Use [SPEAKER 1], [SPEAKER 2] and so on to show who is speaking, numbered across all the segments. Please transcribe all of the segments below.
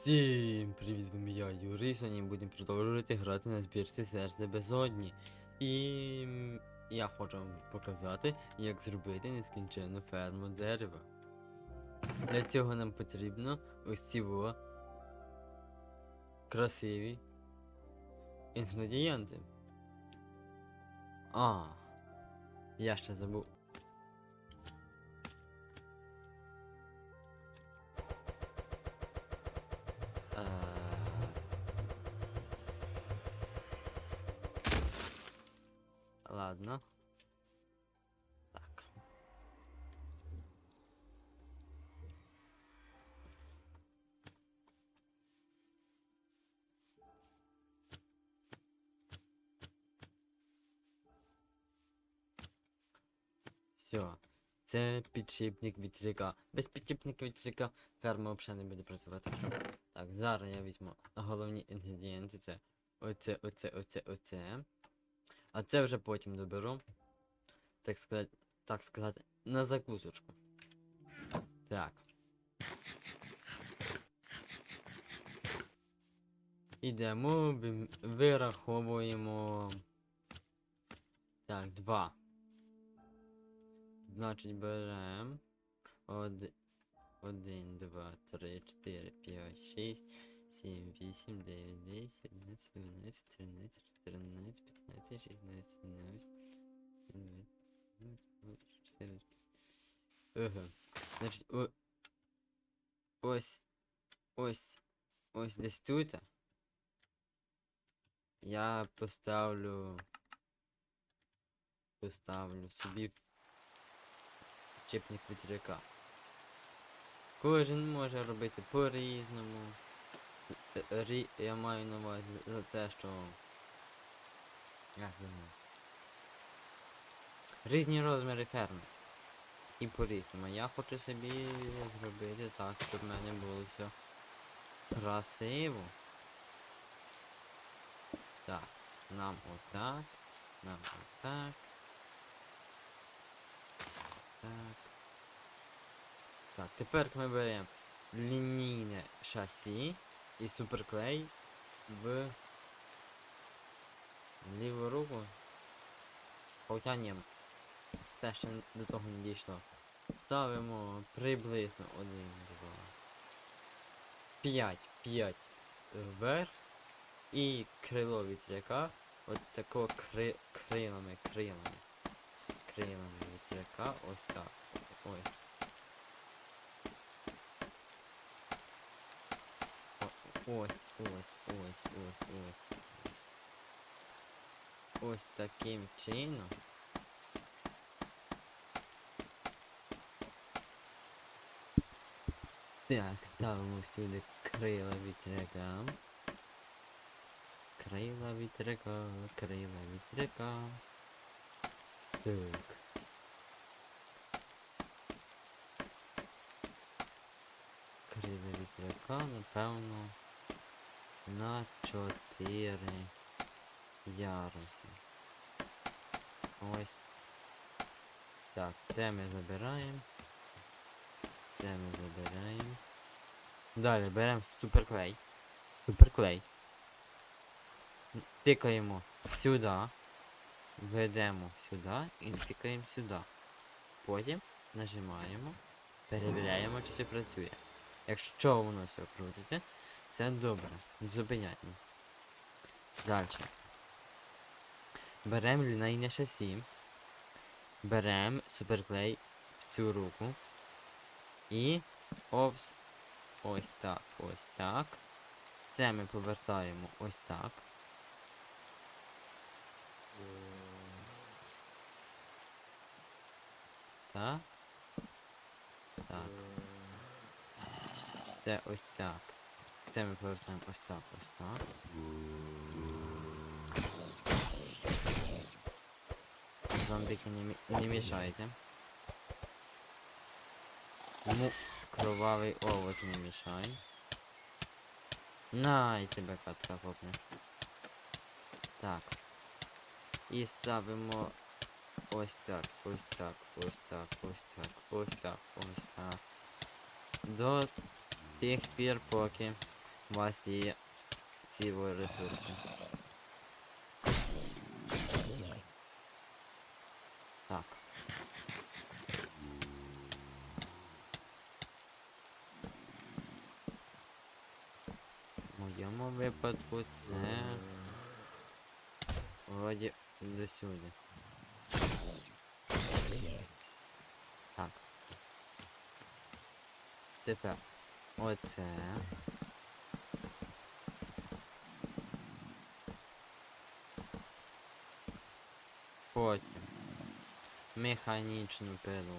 [SPEAKER 1] Всім привіт, з вами я, Юрій. Сьогодні будемо продовжувати грати на збірці серце безодні. І я хочу вам показати, як зробити нескінченну ферму дерева. Для цього нам потрібно ось ці во красиві інгредієнти. А, я ще забув. Все. Це підшипник вітряка. Без підшипника вітряка ферма взагалі не буде працювати. Так, зараз я візьму головні інгредієнти. Це оце, оце, оце, оце. А це вже потім доберу. Так сказати, так сказати, на закусочку. Так. Ідемо, вираховуємо. Так, два. Значить, беремо. Од... Один, два, три, чотири, п'ять, шість, сім, вісім, дев'ять, десять, одинадцять, дванадцять, тринадцять, чотирнадцять, п'ятнадцять, шістнадцять, сімнадцять, сімнадцять, чотирнадцять. Ага. Значить, о... ось, ось, ось десь тут. Я поставлю, поставлю собі чіпник вітряка. Кожен може робити по-різному. Рі... Я маю на увазі за це, що. Як воно? Різні розміри ферми. І по-різному. Я хочу собі зробити так, щоб в мене було все красиво. Так, нам отак, нам отак. Так. Так, тепер ми беремо лінійне шасі і суперклей в ліву руку. Хоча ні, те ще до того не дійшло. Ставимо приблизно 1, 2, 5, 5 вверх і крило вітряка. От такого кри, крилами, крилами. Крилами вітряка. Ось так. Ось. Ось, ось, ось, ось, ось, ось. Ось таким чином. Так, ставимо сюди крила вітряка. Крила вітряка, крила вітряка. Так. Крила вітряка, напевно, на 4 яруси. Ось. Так, це ми забираємо. Це ми забираємо. Далі беремо суперклей. Суперклей. Тикаємо сюди. Ведемо сюди і тикаємо сюди. Потім нажимаємо, перевіряємо, чи все працює. Якщо воно все крутиться, це добре. Не зупиняємо. Далі. Беремо лінейне шасі. Беремо суперклей в цю руку. І опс. Ось так, ось так. Це ми повертаємо ось так. Так. Так. Це ось так. Це ми повертаємо ось так, ось так. Зомбіки не, не мішайте. Ну, кровавий овоч не мішай. На, і тебе катка копне. Так. І ставимо ось так, ось так, ось так, ось так, ось так, ось так. До тих пір, поки у вас є ці ресурси. Так. В моєму випадку це вроді до сюди. Так. Тепер оце. Потім механічну пилу.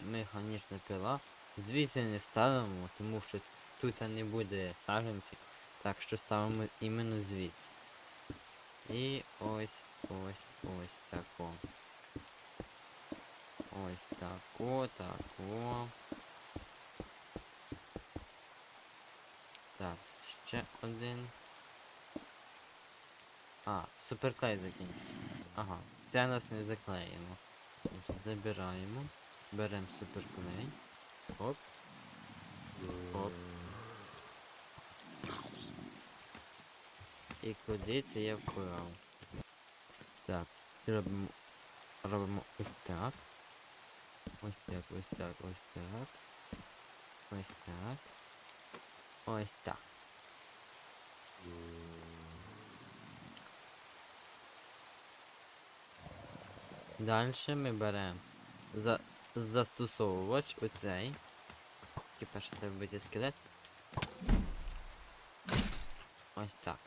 [SPEAKER 1] Механічна пила. Звідси не ставимо, тому що тут не буде саженців. Так що ставимо іменно звідси. І ось, ось, ось тако. Ось тако, тако. Так, ще один. А, суперклей закінчився. Ага, це нас не заклеїмо. Забираємо. Беремо суперклей. Оп. Оп. І куди це я вклав? Так, робимо, робимо ось так. Ось так, ось так, ось так. Ось так. Ось так. Далі ми беремо за, застосовувач оцей. Тільки перше це вбити скелет. Ось так.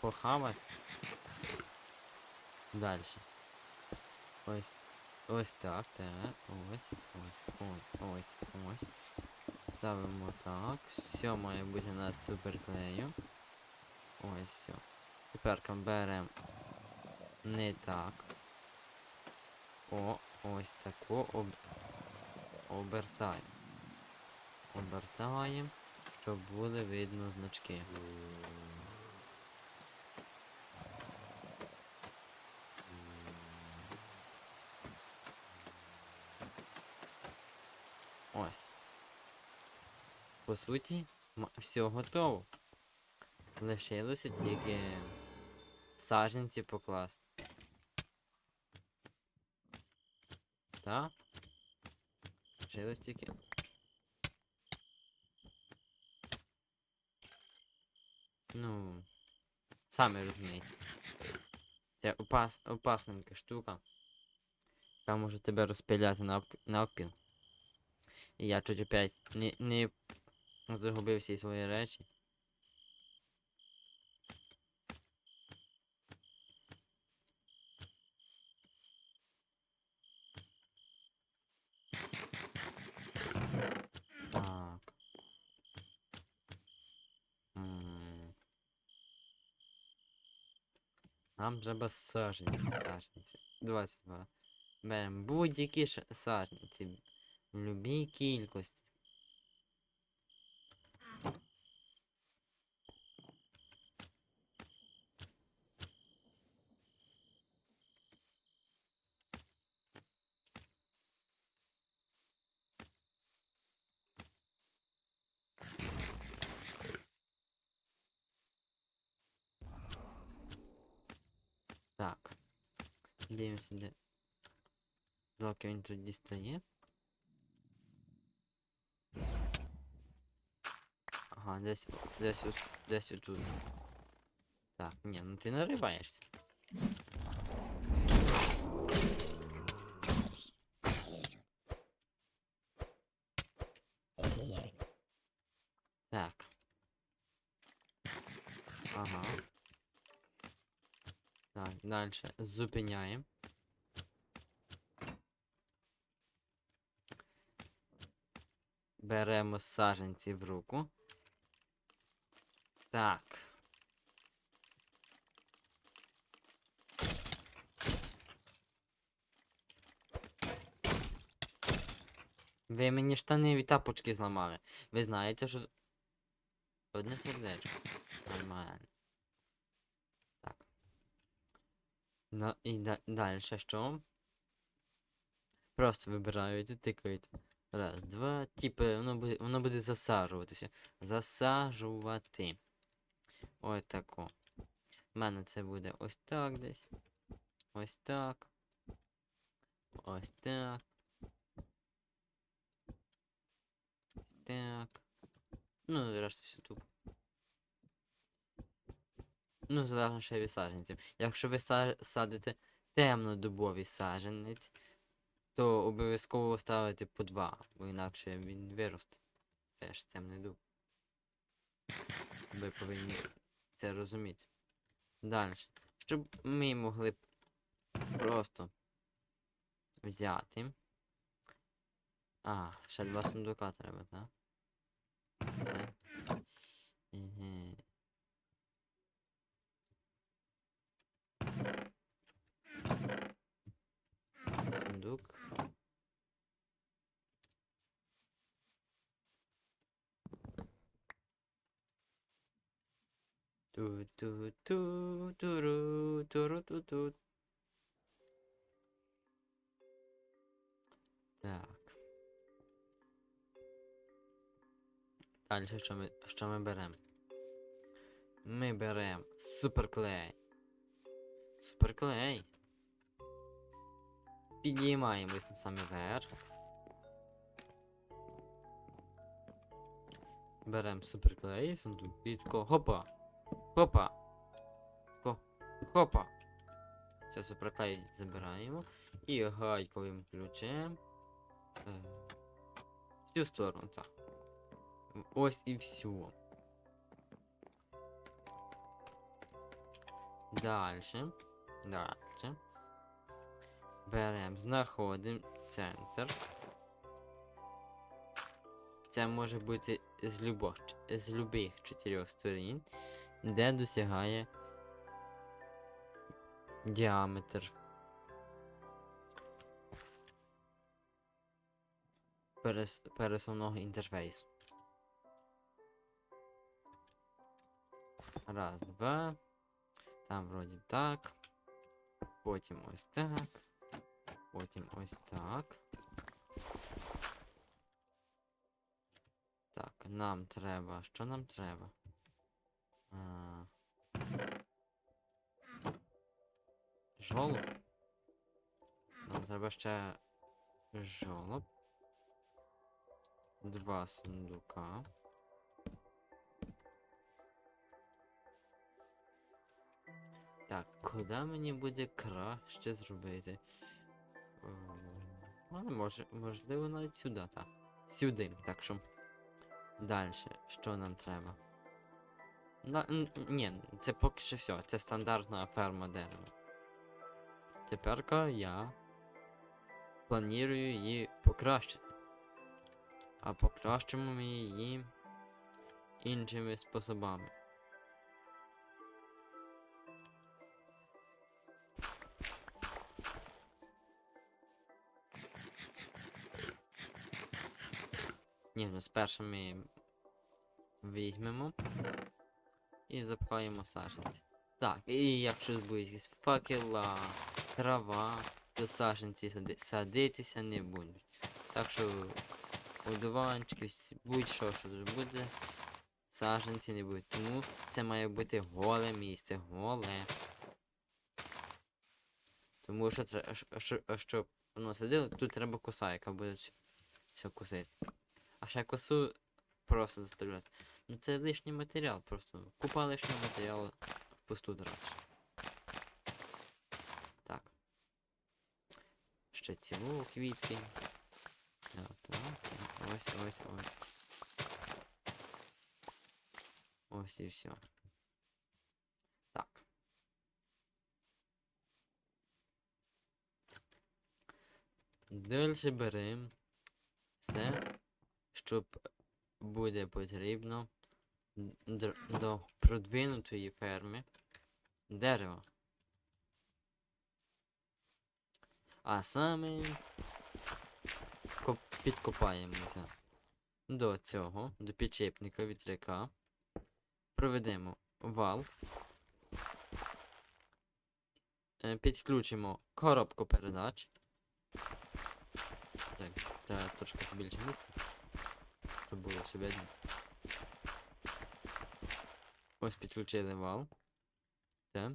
[SPEAKER 1] Похавати. Далі. Ось. Ось так, так. Ось, ось, ось, ось, ось. Ставимо так. Все має бути у нас суперклею. Ось все. Тепер беремо не так. О, ось тако об... обертаємо. Обертаємо, щоб було видно значки. Ось. По суті, все готово. Лишилося тільки саженці покласти. Так. Лишилось тільки. Ну. Самі розумієте. Це опас, опасненька штука. Яка може тебе розпиляти навпіл. І я чуть опять не, не загубив всі свої речі. Так. Нам треба саженці, саженці. 22. Беремо будь-які саженці. В любій кількості. Дивимося, де. Доки він тут дістає. Ага, десь, десь, ось, десь отут. Так, ні, ну ти нариваєшся. Так. Ага. Так, дальше зупиняємо. Беремо саженці в руку. Так. Ви мені штани від тапочки зламали. Ви знаєте, що. Одне сердечко. Нормально. Так. Ну і да далі що? Просто вибирають і тикають. Раз, два, типу, воно буде, воно буде засаджуватися. Засаджувати. Ось тако. У мене це буде ось так десь. Ось так. Ось так. Ось так. Ну, решта все тут. Ну, залежно ще від саджанців. Якщо ви са- садите темнодубовий саджанець, то обов'язково ставити по два, бо інакше він виросте. Це ж темний дуб. Ви повинні це розуміти. Далі. Щоб ми могли просто взяти. А, ще два сундука треба? Так. Еге. Сундук. Ту-ту-ту, туру, туру-ту-ту. Так. Далі що ми, що ми беремо? Ми беремо суперклей. Суперклей. Підіймаємось на самий верх. Беремо суперклей, сундук і хопа. Хопа. Хопа. Це суперклей забираємо. І гайковим ключем. Е, в сторону, так. Ось і все. Дальше. Дальше. Беремо, знаходимо центр. Це може бути з любих, з любих чотирьох сторін, де досягає діаметр перес, пересувного інтерфейсу. Раз, два. Там вроді так. Потім ось так. Потім ось так. Так, нам треба. Що нам треба? А... Жолоб. Нам треба ще жолоб. Два сундука. Так, куди мені буде краще зробити? Ну, може, можливо, навіть сюди, так. Сюди, так що. Далі, що нам треба? На, ні, це поки що все. Це стандартна ферма дерева. Тепер я планую її покращити. А покращимо ми її іншими способами. Ні, ну спершу ми візьмемо і запхаємо саженці. Так, і якщо будуть якісь факела, трава, то саженці сади- садитися не будуть. Так що одуванчики, будь-що, що буде, саженці не будуть. Тому це має бути голе місце, голе. Тому що, щоб воно садило, тут треба коса, яка буде вс- все косити. А ще косу просто заставляти. Ну це лишній матеріал, просто купа лишнього матеріалу впусту тратиш. Так. Ще цілу квітки. Ось, ось, ось. Ось і все. Так. Далі беремо все, що буде потрібно до продвинутої ферми дерева. А саме підкопаємося до цього, до підчепника вітряка. Проведемо вал. Е, Підключимо коробку передач. Так, треба трошки побільше місця. Щоб було все видно. Ось підключили вал. Так.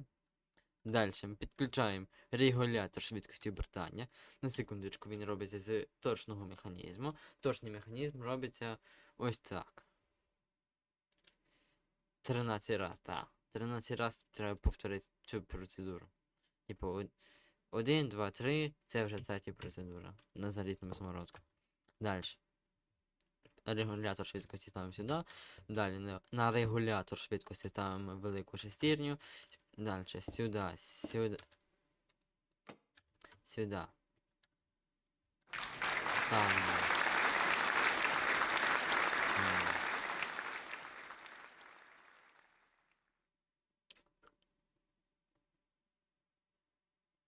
[SPEAKER 1] Далі ми підключаємо регулятор швидкості обертання. На секундочку він робиться з точного механізму. Точний механізм робиться ось так. 13 раз, так. 13 раз треба повторити цю процедуру. Типу, 1, 2, 3, це вже третя процедура на залітному самородку. Далі. Регулятор швидкості ставимо сюди. Далі на, регулятор швидкості ставимо велику шестерню. Далі сюди, сюди. Сюди. Ставимо.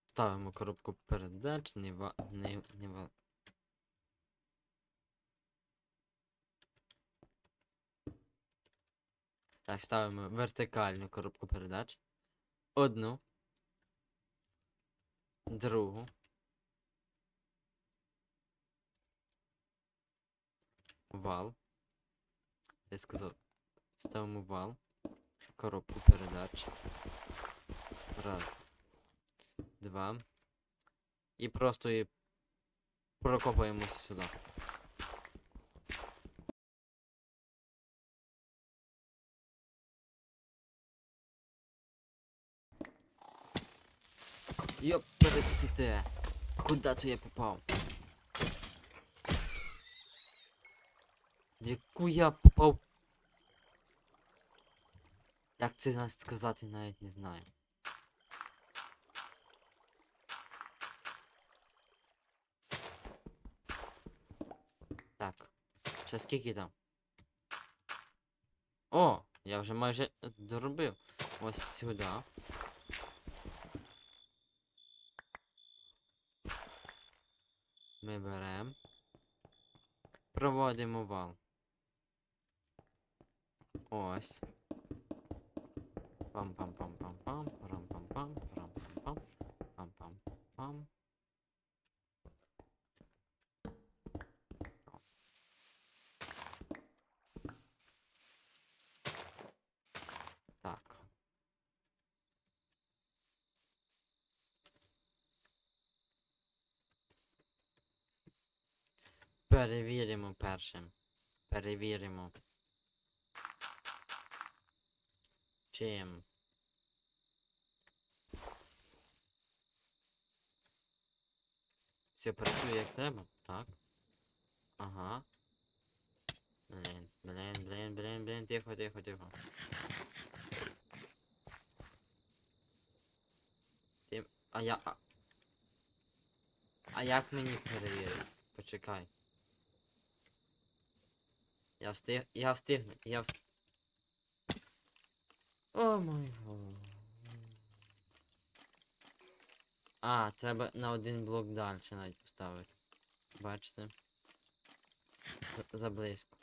[SPEAKER 1] Ставимо коробку передач, не не, не Так, ставимо вертикальну коробку передач. Одну. Другу. Вал. Я сказав. Ставимо вал. Коробку передач. Раз. Два. І просто її прокопаємося сюди. Ёп, пересите. Куда то я попав? В яку я попав? Як це нас сказати, навіть не знаю. Так. Ще скільки там? О! Я вже майже доробив. Ось сюди. Беремо. Проводимо вал. Ось. Пам-пам-пам-пам-пам, парам-пам-пам, парам-пам-пам, пам-пам-пам. Так. Перевіримо першим. Перевіримо. Чим? Все працює як треба, так? Ага. Блін, блін, блін, блін, блін, тихо, тихо, тихо. Ти... А я... А як мені перевірити? Почекай. Я встиг... Я встигну, я встиг... О май гот. А, треба на один блок далі навіть поставити. Бачите? За- Заблизько.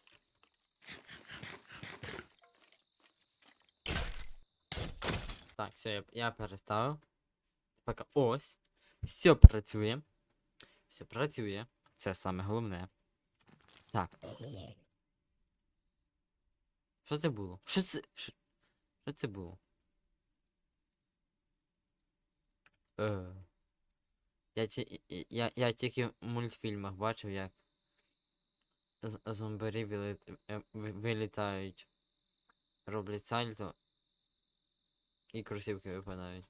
[SPEAKER 1] Так, все, я, я переставив. Поки ось. Все працює. Все працює. Це саме головне. Так. Що це було? Що це? Що, що це було? Е. Я, ті, я, я тільки в мультфільмах бачив, як зомбарі вили, е, вилітають, роблять сальто і кросівки випадають.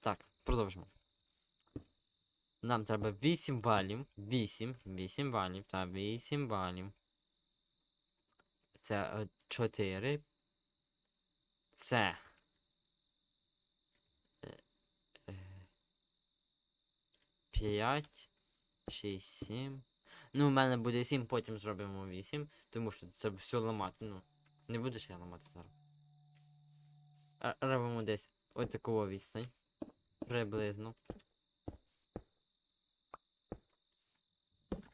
[SPEAKER 1] Так, продовжимо. Нам треба 8 балів. 8, 8 балів, та 8 балів. Це 4. Це. Е, 5, 6, 7. Ну, у мене буде 7, потім зробимо 8, тому що це все ламати. Ну, не будеш я ламати зараз. Е, Робимо десь таку відстань. Приблизно.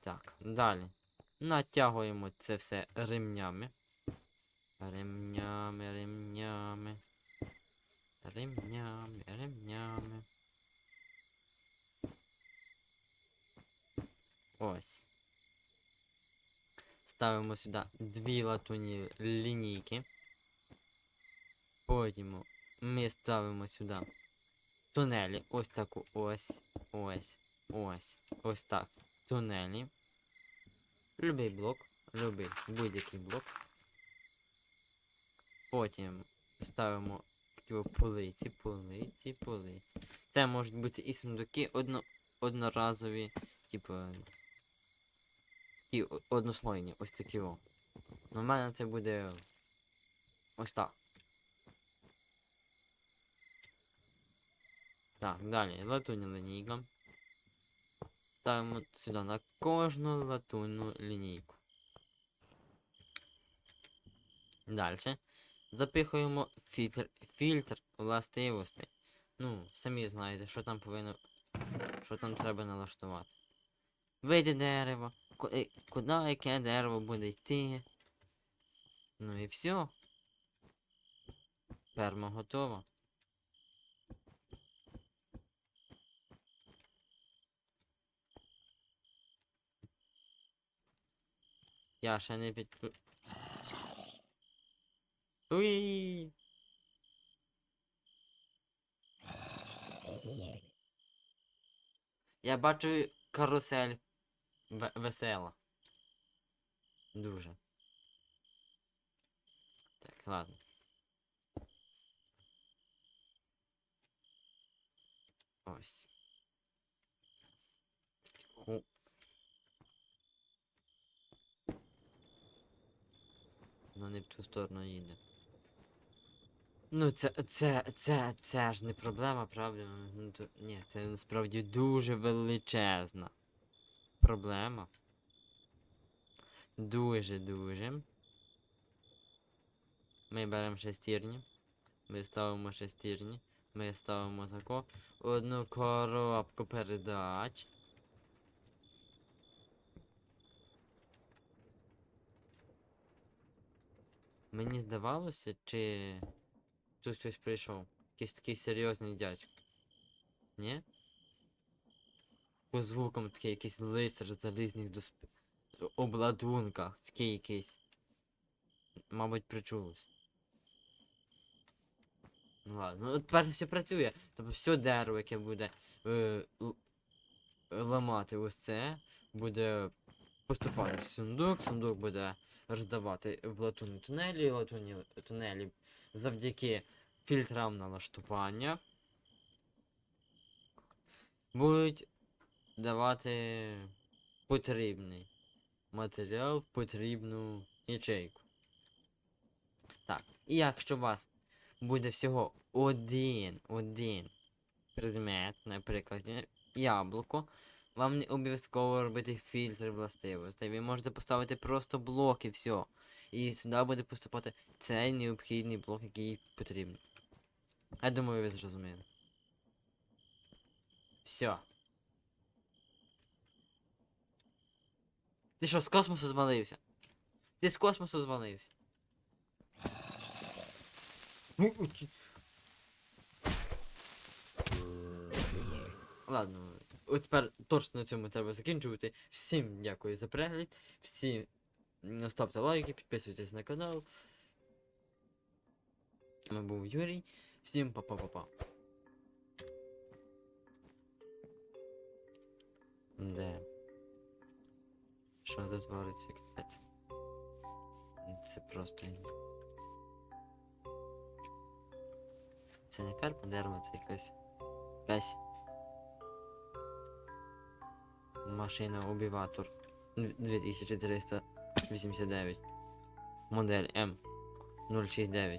[SPEAKER 1] Так, далі. Натягуємо це все ремнями. Ремнями, ремнями. Ремнями, ремнями. Ось. Ставимо сюди дві латунні лінійки. Потім ми ставимо сюди тунелі. Ось таку ось, ось, ось, ось так. Тунелі. Любий блок, любий будь-який блок. Потім ставимо такі полиці, полиці, полиці. Це можуть бути і сундуки одно, одноразові, типу. І однослойні, ось такі о. Ну, в мене це буде ось так. Так, далі латуння лінійка. Ставимо сюди на кожну латунну лінійку. Далі. Запихуємо фільтр, фільтр властивостей. Ну, самі знаєте, що там повинно. Що там треба налаштувати. Вийде дерево. е, Куди яке дерево буде йти. Ну і все. Ферма готова. Я ще не підклю... Уй! Я бачу карусель ве- весела. Дуже. Так, ладно. Ось. Ху. Ну не в ту сторону їде. Ну це, це, це, це ж не проблема, правда? Ну, ні, це насправді дуже величезна проблема. Дуже дуже. Ми беремо шестірні. Ми ставимо шестірні. Ми ставимо таку одну коробку передач. Мені здавалося, чи тут хтось прийшов. Якийсь такий серйозний дядько. Ні? По звукам такий якийсь лицар залізних досп... обладунках. Такий якийсь. Мабуть, причулось. Ну ладно, ну тепер все працює. Тобто все дерево, яке буде е, ламати ось це, буде поступати в сундук, сундук буде роздавати в латунні тунелі, латунні тунелі завдяки фільтрам налаштування будуть давати потрібний матеріал в потрібну ячейку. Так, і якщо у вас буде всього один, один предмет, наприклад, яблуко, вам не обов'язково робити фільтр властивостей. Ви можете поставити просто блок і все. І сюди буде поступати цей необхідний блок, який потрібен. Я думаю, ви зрозуміли. Все. Ти що, з космосу звалився? Ти з космосу звалився. Ладно, от тепер точно на цьому треба закінчувати. Всім дякую за перегляд. Всім ставте лайки, підписуйтесь на канал. Вами був Юрій. Всім па-па-па-па. Де? Що тут твориться, капець? Це просто. Це не ферма дерева, це якась. Якась машина убиватор 2389. Модель М069.